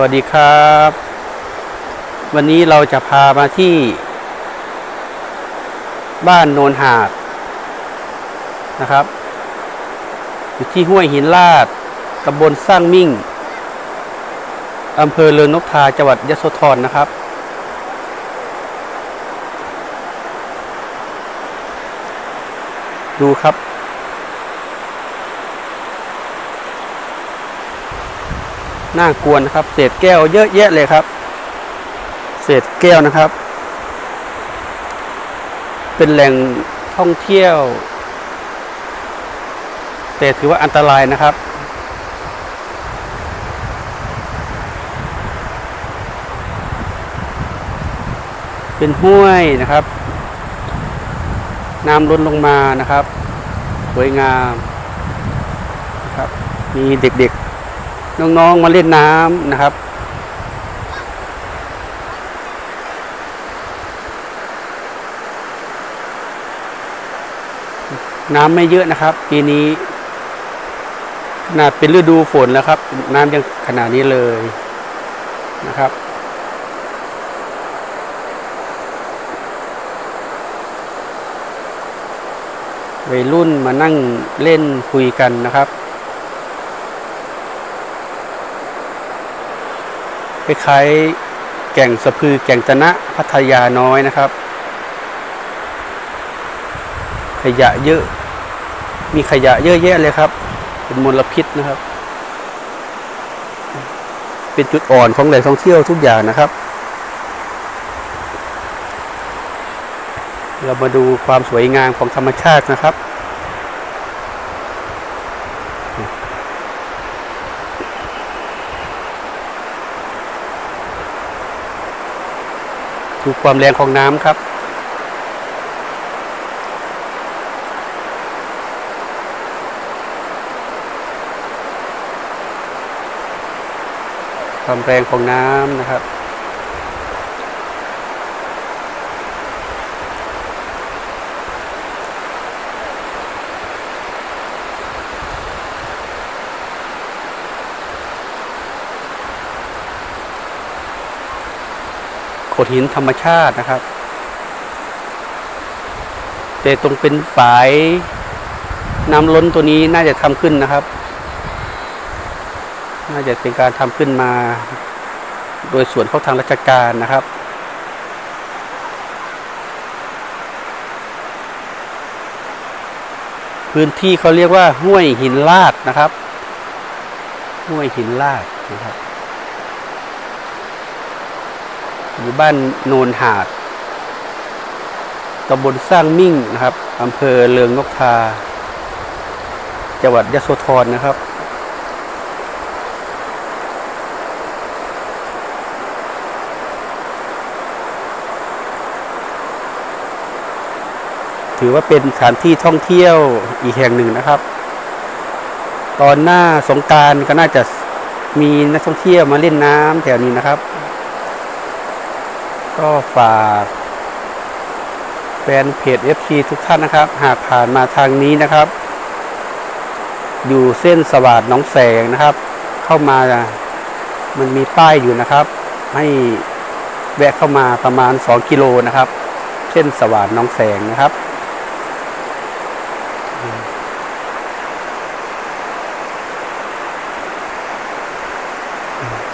วัสดีครับ วันนี้เราจะพามาที่ บ้านโนนหาดนะครับ อยู่ที่ห้วยหินลาดตำบลสร้างมิ่งอำเภอเรือนกทาจังหวัดยโสธรนะครับ ดูครับ น่ากวนนะครับ เศษแก้วเยอะแยะเลยครับ เศษแก้วนะครับ เป็นแหล่งท่องเที่ยว แต่ถือว่าอันตรายนะครับเป็นห้วยนะครับ น้ำล้นลงมานะครับ สวยงามนะครับ มีเด็กๆ น้องๆมาเล่นน้ำนะครับน้ำไม่เยอะนะครับ ปีนี้ขนาดเป็นฤดูฝนแล้วครับ น้ำยังขนาดนี้เลยนะครับ วัยรุ่นมานั่งเล่นคุยกันนะครับ คล้ายๆแก่งสะพือแก่งตนะพัทยาน้อยนะครับ ขยะเยอะ มีขยะเยอะแยะเลยครับ เป็นมลพิษนะครับ เป็นจุดอ่อนของแหล่งท่องเที่ยวทุกอย่างนะครับ เรามาดูความสวยงามของธรรมชาตินะครับ ดูความแรงของน้ำครับ ความแรงของน้ำนะครับ โขดหินธรรมชาตินะครับ แต่ตรงเป็นฝายน้ำล้นตัวนี้น่าจะทำขึ้นนะครับ น่าจะเป็นการทำขึ้นมา โดยส่วนของทางราชการนะครับพื้นที่เขาเรียกว่าห้วยหินลาดนะครับ ห้วยหินลาดนะครับ อยู่บ้านโนนหาดตำบลสร้างมิ่งนะครับอำเภอเลืองนกทา จังหวัดยะโสธรนะครับ ถือว่าเป็นสถานที่ท่องเที่ยวอีกแห่งหนึ่งนะครับ ตอนหน้าสงการก็น่าจะมีนักท่องเที่ยวมาเล่นน้ำแถวนี้นะครับ ก็ฝากแฟนเพจ FC ทุกท่านนะครับ หากผ่านมาทางนี้นะครับ อยู่เส้นสวัสดน้องแสงนะครับ เข้ามามันมีป้ายอยู่นะครับ ให้แวะเข้ามาประมาณ 2 กิโลนะครับ เส้นสวัสดน้องแสงนะครับ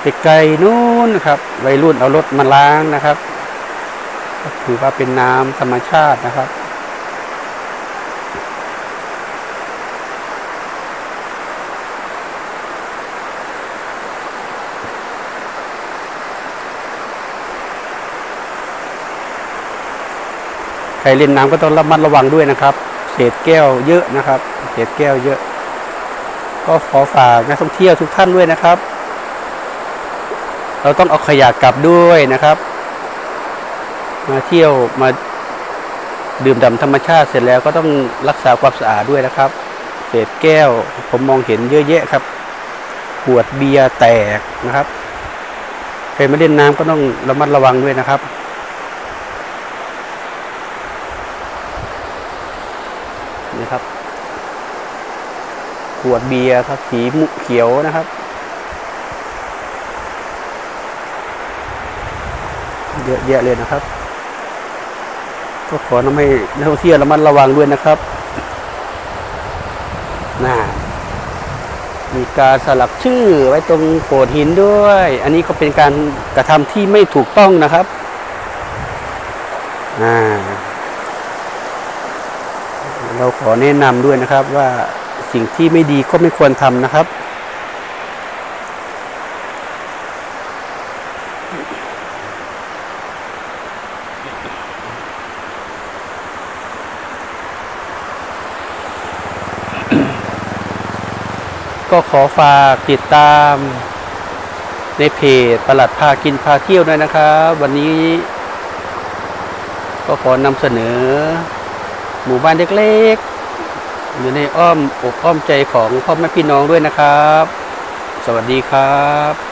ไปไกลนู้นนะครับ วัยรุ่นเอารถมาล้างนะครับ ก็ถือว่าเป็นน้ำธรรมชาตินะครับใครเล่นน้ำก็ต้องระมัดระวังด้วยนะครับ เศษแก้วเยอะนะครับ เศษแก้วเยอะ ก็ขอฝากนักท่องเที่ยวทุกท่านด้วยนะครับ เราต้องเอาขยะกลับด้วยนะครับ มาเที่ยวมาดื่มด่ำธรรมชาติเสร็จแล้วก็ต้องรักษาความสะอาดด้วยนะครับ เศษแก้วผมมองเห็นเยอะแยะครับ ขวดเบียร์แตกนะครับใครมาเล่นน้ำก็ต้องระมัดระวังด้วยนะครับนี่ครับ ขวดเบียร์ครับสีมุเขียวนะครับ เยอะแยะเลยนะครับ ก็ขอทำให้นักท่องเที่ยวระมัดระวังด้วยนะครับน่ามีการสลักชื่อไว้ตรงโขดหินด้วย อันนี้ก็เป็นการกระทำที่ไม่ถูกต้องนะครับอ่าเราขอแนะนำด้วยนะครับว่าสิ่งที่ไม่ดีก็ไม่ควรทำนะครับ ก็ขอฝากติดตามในเพจประหลัดพากินพาเที่ยวด้วยนะครับ วันนี้ ก็ขอนำเสนอ หมู่บ้านเล็กๆอยู่ในอ้อมอกอ้อมใจของพ่อแม่พี่น้องด้วยนะครับ สวัสดีครับ